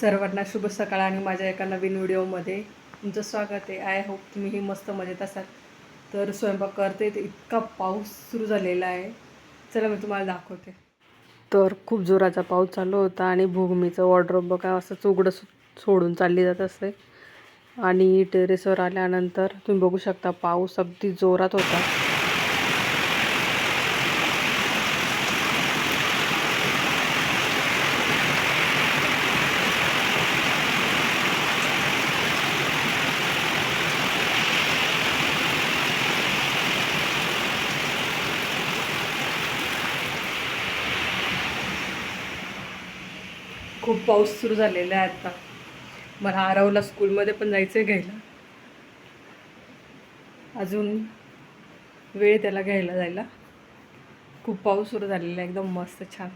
सर्वांना शुभ सकाळ आणि माझ्या एका नवीन व्हिडिओमध्ये तुमचं स्वागत आहे. आय होप तुम्हीही मस्त मजेत असाल. तर स्वयंपाक करते तर इतका पाऊस सुरू झालेला आहे. चला मी तुम्हाला दाखवते. तर खूप जोराचा पाऊस चालू होता आणि भूमीचं वॉर्ड्रोब बघा असंच उघडं सो- सोडून चालली जात असते आणि टेरेसवर आल्यानंतर तुम्ही बघू शकता पाऊस अगदी जोरात होता. खूप पाऊस सुरू झालेला आहे आता. मला आरवला स्कूलमध्ये पण जायचं आहे घ्यायला. अजून वेळ त्याला घ्यायला जायला. खूप पाऊस सुरू झालेला आहे एकदम मस्त छान.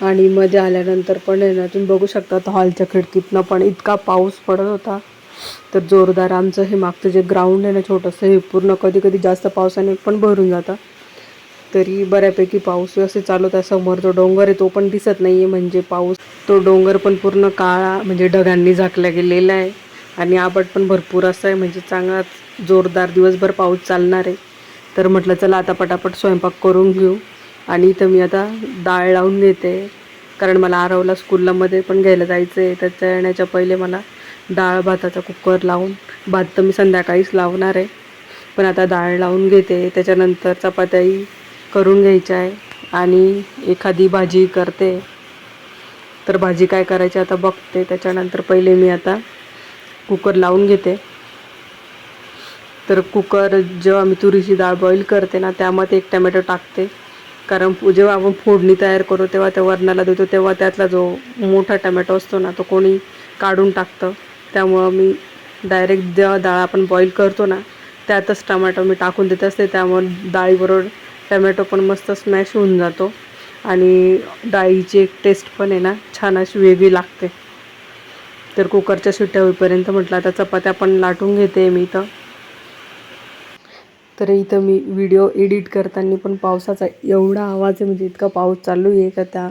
आणि मध्ये आल्यानंतर पण आहे ना तुम्ही बघू शकता हॉलच्या खिडकीतनं पण इतका पाऊस पडत होता. तर जोरदार आमचं हे मागचं जे ग्राउंड आहे ना छोटंसं हे पूर्ण कधी कधी जास्त पावसाने पण भरून जातं. तरी बऱ्यापैकी पाऊस व्यवस्थित चालू होता समोर जो डोंगर आहे तो पण दिसत नाही आहे म्हणजे पाऊस तो डोंगर पण पूर्ण काळा म्हणजे ढगांनी झाकला गेलेला आहे. आणि आबट पण भरपूर असं आहे. म्हणजे चांगलाच जोरदार दिवसभर पाऊस चालणार आहे. तर म्हटलं चला आता पटापट स्वयंपाक करून घेऊ. आणि इथं मी आता डाळ लावून घेते कारण मला आरवला स्कूलला मध्ये पण घ्यायला जायचं आहे त्याच्या येण्याच्या पहिले मला डाळ भाताचा कुकर लावून भात तर मी संध्याकाळीच लावणार आहे. पण आता डाळ लावून घेते. त्याच्यानंतर चपात्याही करून घ्यायचं आहे आणि एखादी भाजी करते. तर भाजी काय करायची आता बघते. त्याच्यानंतर पहिले मी आता कुकर लावून घेते. तर कुकर जेव्हा मी तुरीची डाळ बॉईल करते ना त्यामध्ये एक टमॅटो टाकते. कारण जेव्हा आपण फोडणी तयार करू तेव्हा त्या वरणाला देतो तेव्हा त्यातला जो मोठा टमॅटो असतो ना तो कोणी काढून टाकतं. त्यामुळं मी डायरेक्ट जेव्हा डाळ आपण बॉईल करतो ना त्यातच टमॅटो मी टाकून देत असते. त्यामुळे डाळीबरोबर टमॅटो पण मस्त स्मॅश होऊन जातो. आणि डाळीची एक टेस्ट पण आहे ना छान अशी वेगळी लागते. तर कुकरच्या शिट्ट्या होईपर्यंत म्हटलं आता चपात्या पण लाटून घेते मी इथं. तर इथं मी व्हिडिओ एडिट करताना पण पावसाचा एवढा आवाज आहे म्हणजे इतका पाऊस चालू आहे का त्या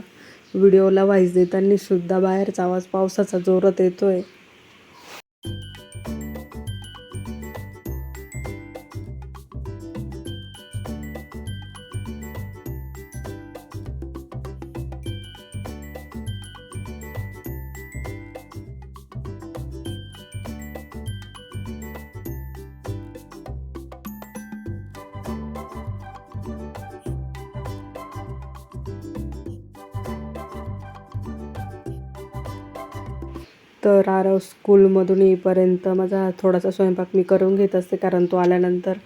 व्हिडिओला व्हाईस देताना सुद्धा बाहेरचा आवाज पावसाचा जोरात येतो आहे तर आरव स्कूलमधून येईपर्यंत माझा थोडासा स्वयंपाक मी करून घेत असते कारण तो आल्यानंतर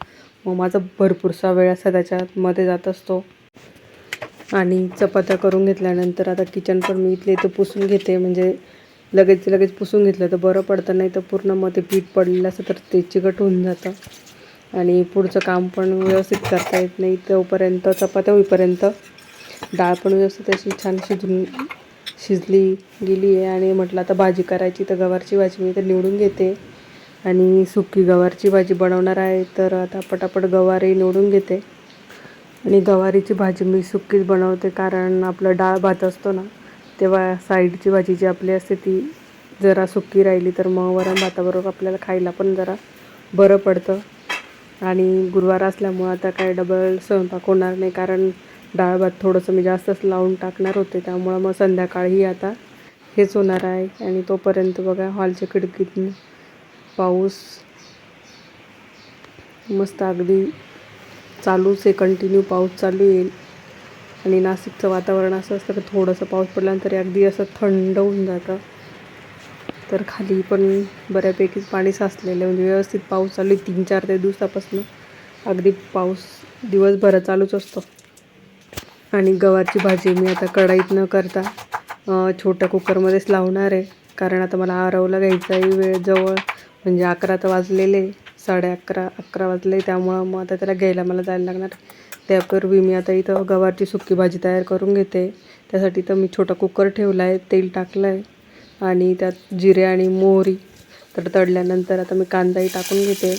मग माझा भरपूरसा वेळ असा त्याच्यामध्ये जात असतो. आणि चपात्या करून घेतल्यानंतर आता किचन पण मी इथले इथं पुसून घेते म्हणजे लगेच लगेच पुसून घेतलं तर बरं पडतं नाही तर पूर्ण मग ते पीठ पडलेलं असतं तर ते चिकट होऊन जातं. आणि पुढचं काम पण व्यवस्थित करता येत नाही तोपर्यंत चपात्या होईपर्यंत डाळ पण व्यवस्थित अशी छान शिजून शिजली गेली आहे आणि म्हटलं आता भाजी करायची तर गवारची भाजी मी तर निवडून घेते. आणि सुकी गवारची भाजी बनवणार आहे तर आता पटापट गवारही निवडून घेते. आणि गवारीची भाजी मी सुकीच बनवते कारण आपलं डाळ भात असतो ना तेव्हा साईडची भाजी जी आपली असते ती जरा सुकी राहिली तर मग वरण भाताबरोबर आपल्याला खायला पण जरा बरं पडतं. आणि गुरुवार असल्यामुळं आता काय डबल स्वयंपाक होणार नाही कारण डाळ भात थोडंसं मी जास्तच लावून टाकणार होते त्यामुळं मग संध्याकाळी आता हेच होणार आहे. आणि तोपर्यंत बघा हॉलच्या खिडकीतून पाऊस मस्त अगदी चालूच आहे कंटिन्यू पाऊस चालू येईल. आणि नाशिकचं वातावरण असं असतं की थोडंसं पाऊस पडल्यानंतर अगदी असं थंड होऊन जातं. तर खाली पण बऱ्यापैकीच पाणी साचलेलं म्हणजे व्यवस्थित पाऊस चालू आहे तीन चार ते दिवसापासून अगदी पाऊस दिवसभर चालूच असतो. आणि गवारची भाजी मी आता कढाईत न करता छोट्या कुकरमध्येच लावणार आहे. कारण आता मला आरवला घ्यायचाही वेळ जवळ म्हणजे अकरा तर वाजलेले साडे अकरा अकरा वाजले त्यामुळं मग आता त्याला घ्यायला मला जायला लागणार. त्यापूर्वी मी आता इथं गवारची सुकी भाजी तयार करून घेते. त्यासाठी तर मी छोटा कुकर ठेवला आहे तेल टाकलं आहे आणि त्यात जिरे आणि मोहरी तर तडल्यानंतर आता मी कांदाही टाकून घेते.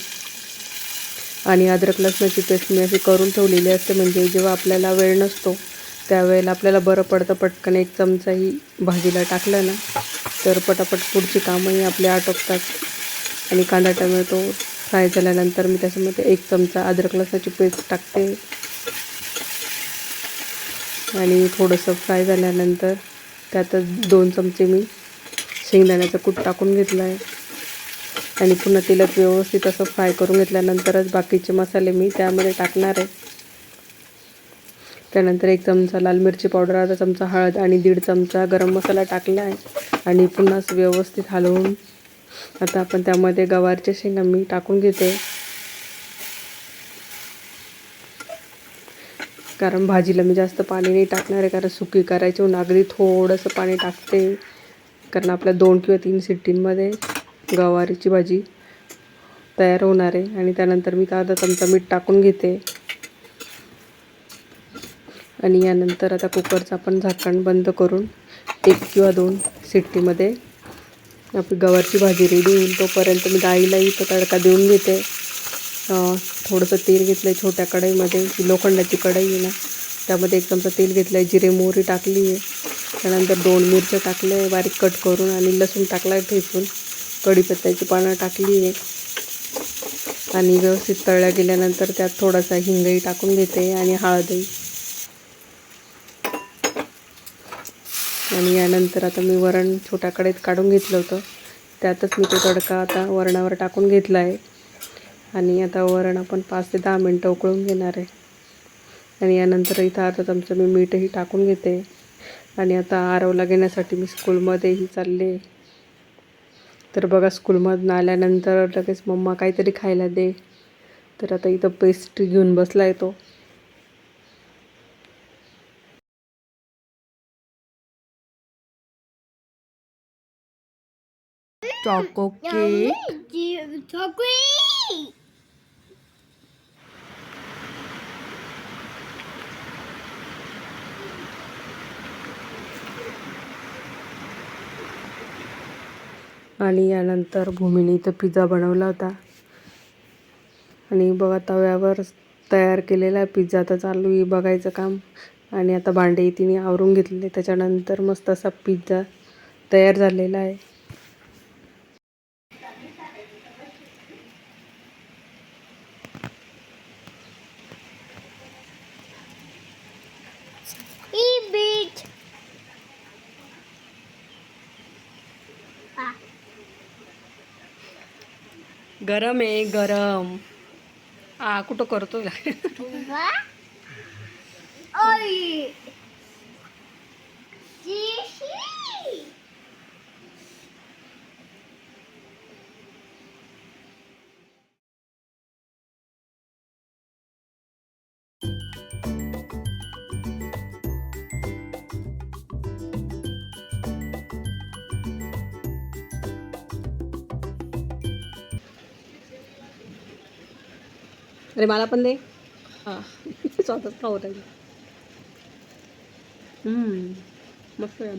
आणि अद्रक लसणाची पेस्ट मी अशी करून ठेवलेली असते. म्हणजे जेव्हा आपल्याला वेळ नसतो त्यावेळेला आपल्याला बरं पडतं पटकन. एक चमचाही भाजीला टाकलं ना तर पटापट पुढची कामंही आपली आटोपतात. आणि कांदा टमॅटो फ्राय झाल्यानंतर मी त्याच्यामध्ये एक चमचा अद्रक लसणाची पेस्ट टाकते. आणि थोडंसं फ्राय झाल्यानंतर त्यातच दोन चमचे मी शेंगदाण्याचं कूट टाकून घेतलं आहे. आणि पुन्हा तेलात व्यवस्थित असं फ्राय करून घेतल्यानंतरच बाकीचे मसाले मी त्यामध्ये टाकणार आहे. त्यानंतर एक चमचा लाल मिरची पावडर अर्धा चमचा हळद आणि दीड चमचा गरम मसाला टाकला आहे. आणि पुन्हा व्यवस्थित हलवून आता आपण त्यामध्ये गवारच्या शेंगा मी टाकून घेते. कारण भाजीला मी जास्त पाणी नाही टाकणार आहे कारण सुकी करायची म्हणून अगदी थोडंसं पाणी टाकते. कारण आपल्या दोन किंवा तीन सिट्टींमध्ये गवारीची भाजी तयार होणार आहे. आणि त्यानंतर मी अर्धा चमचा मीठ टाकून घेते. आणि यानंतर आता कुकरचं आपण झाकण बंद करून एक किंवा दोन सिट्टीमध्ये आपली गवारची भाजी रेडी होईल. तोपर्यंत मी डाळीला इथं तडका देऊन घेते. थोडंसं तेल घेतलं आहे छोट्या कढईमध्ये. जी लोखंडाची कढई आहे ना त्यामध्ये एक चमचा तेल घेतलं आहे जिरे मोहरी टाकली आहे. त्यानंतर दोन मिरच्या टाकल्या आहे. बारीक कट करून आणि लसूण टाकला आहे ठेचून. कढीपत्त्याची पानं टाकली आहे. आणि व्यवस्थित तळल्या गेल्यानंतर त्यात थोडासा हिंगही टाकून घेते आणि हळदही. आणि यानंतर आता मी वरण छोट्या काढून घेतलं होतं. त्यातच मी तो तडका आता वरणावर टाकून घेतला आहे. आणि आता वरण आपण पाच ते दहा मिनटं उकळून घेणार आहे. आणि यानंतर इथं आता चमचा मी मीठही टाकून घेते. आणि आता आरवला घेण्यासाठी मी स्कूलमध्येही चालले. तर बघा स्कूलमधून आल्यानंतर लगेच मम्मा काहीतरी खायला दे. तर आता इथं पेस्ट्री घेऊन बसला आहे तो चॉको केक आणि यानंतर भूमीने इथं पिझ्झा बनवला होता. आणि बघा तव्यावर तयार केलेला पिझ्झा तर चालू आहे बघायचं काम. आणि आता भांडे तिने आवरून घेतलेले त्याच्यानंतर मस्त असा पिझ्झा तयार झालेला आहे. Eat गरम आहे गरम. आ कुठं करतो अरे मला पण दे. हां. स्वतःच खाऊ राहिली हम्म, मस्त आहे